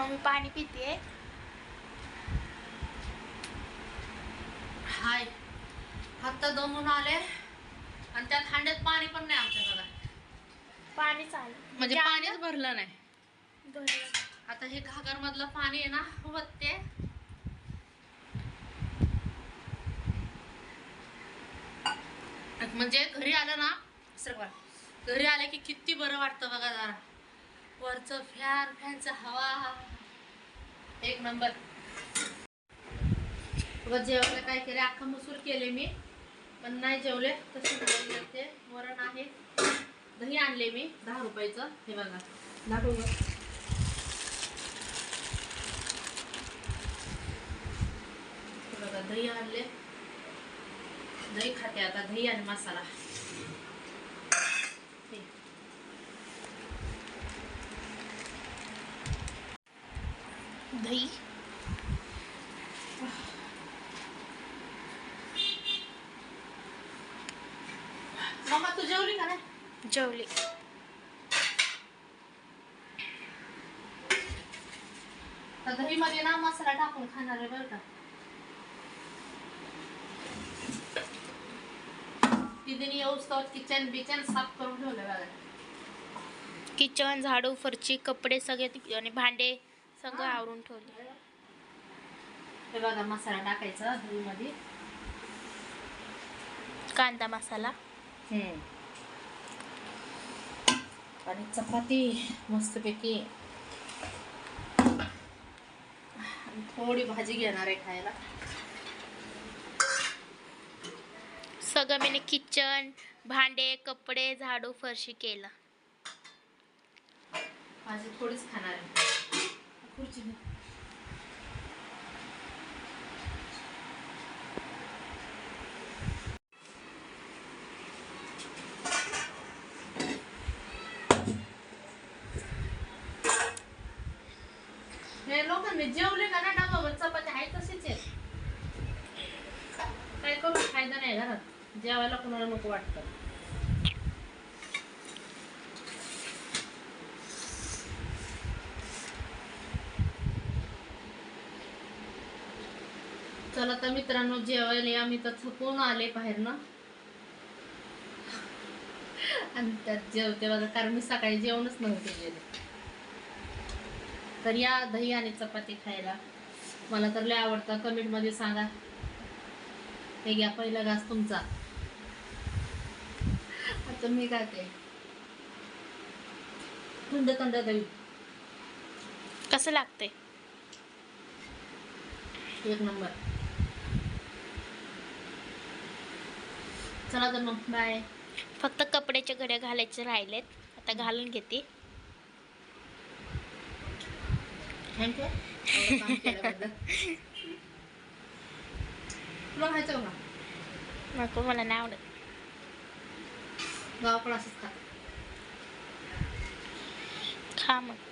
मग मी पाणी पिते. हाय. आत्ता दमून आले. आणि त्या खांड्यात पाणी पण नाही आमच्या बघा पाणी चालू. म्हणजे पाणीच भरलं नाही. आता हे घागर मधलं पाणी आहे ना वतते म्हणजे घरी आलं ना सरकार घरी आले की किती बरं वाटतं बघा जरा. वरचं फॅन फॅनचं हवा. एक नंबर. बघा जेवायला काय केले अख्खा मसूर केले मी. पण नाही जेवले तसे ते. वरण आहे. दही आणले मी दहा रुपयाचं. हे बघा. दाखवू बघा दही आणले. दही खाते आता दही आणि मसाला. दही. मम्मा तू जेवली का नाही? जेवली. तर दही मध्ये ना मसाला टाकून खाणार आहे बरं का. तिथे तर किचन बिचन साफ करून ठेवलं बघा. किचन झाडू फरची कपडे सगळे आणि भांडे. सगळं. आवरून ठेवले. हे बघा मसाला टाकायचा मध्ये कांदा मसाला. आणि चपाती मस्तपैकी. थोडी भाजी घेणार आहे खायला. सगळं मी किचन भांडे कपडे झाडू फरशी केलं. भाजी थोडीच खाणार आहे. खुर्ची हे लोकांनी जेवले का ना डबावर चपाती आहे तसेच आहे काय करून फायदा नाही घरात. जेवायला कोणाला नको वाटतं. चला तर मित्रांनो जेवायला आम्ही तर थकून आले बाहेरनं. आणि त्यात जेवते बघा कारण मी सकाळी जेवणच नव्हते गेले तर या दही आणि चपाती खायला. मला तर लय आवडतं. कमेंटमध्ये सांगा. हे घ्या पहिला घास तुमचा. आता मी खाते थंड थंड दही. कसं लागतंय? एक नंबर. चला तर मग बाय फक्त कपड्याच्या घड्या घालायचे राहिलेत. आता घालून घेते. थँक्यू तुला खायचं का? नको मला नाही आवडत. गावाकडं असंच खा खा मग.